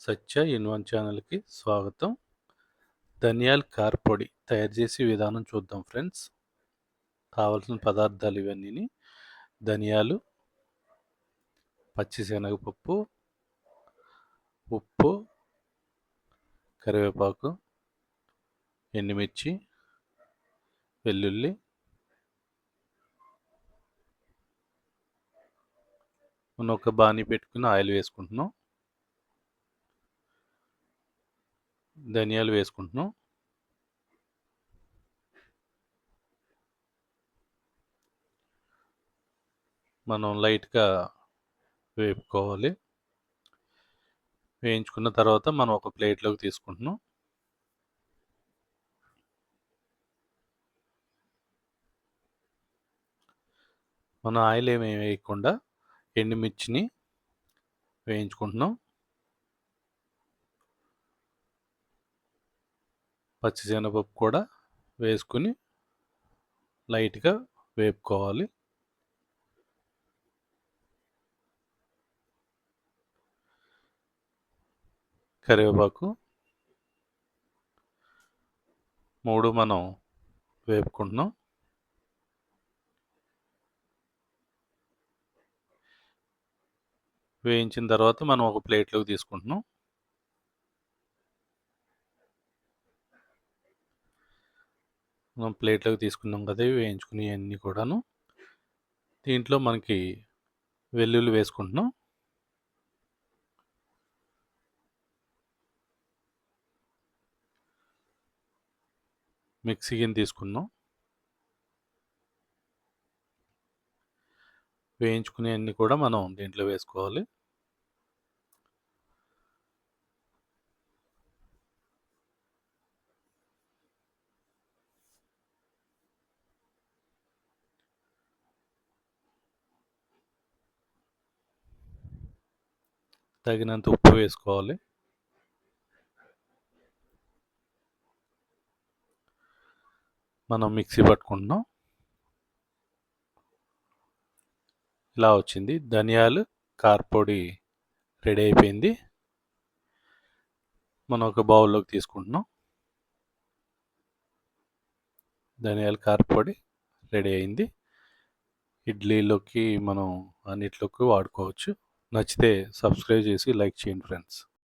సత్య ఇన్వన్ ఛానల్‌కి స్వాగతం. ధనియాల కారపొడి తయారు చేసే విధానం చూద్దాం ఫ్రెండ్స్. కావాల్సిన పదార్థాలు ఇవన్నీని. ధనియాలు, పచ్చిశనగపప్పు, ఉప్పు, కరివేపాకు, ఎండుమిర్చి, వెల్లుల్లి, మనం ఒక బాణీ పెట్టుకుని ఆయిల్ వేసుకుంటున్నాం. ధనియాలు వేసుకుంటున్నాం. మనం లైట్‌గా వేపుకోవాలి. వేయించుకున్న తర్వాత మనం ఒక ప్లేట్‌లోకి తీసుకుంటున్నాం. మనం ఆయిల్ ఏమి వేయకుండా ఎండుమిర్చిని వేయించుకుంటున్నాం. పచ్చిశనగపప్పు కూడా వేసుకుని లైట్‌గా వేపుకోవాలి. కరివేపాకు మూడు మనం వేపుకుంటున్నాం. వేయించిన తర్వాత మనం ఒక ప్లేట్‌లోకి తీసుకుంటున్నాం. మనం ప్లేట్‌లోకి తీసుకున్నాం కదా! ఇవి వేయించుకున్నయన్నీ కూడాను. దీంట్లో మనకి వెల్లుల్లి వేసుకుంటున్నాం. మిక్సీ గిన్నె తీసుకున్నాం. వేయించుకున్నయన్నీ కూడా మనం దీంట్లో వేసుకోవాలి. తగినంత ఉప్పు వేసుకోవాలి. మనం మిక్సీ పట్టుకుంటున్నాం. ఇలా వచ్చింది. ధనియాలు కారపొడి రెడీ అయిపోయింది. మనం ఒక బౌల్‌లోకి తీసుకుంటున్నాం. ధనియాల కారపొడి రెడీ అయింది. ఇడ్లీలోకి మనం అన్నిట్లోకి వాడుకోవచ్చు. నచ్చితే సబ్స్క్రైబ్ చేసి లైక్ చేయండి ఫ్రెండ్స్.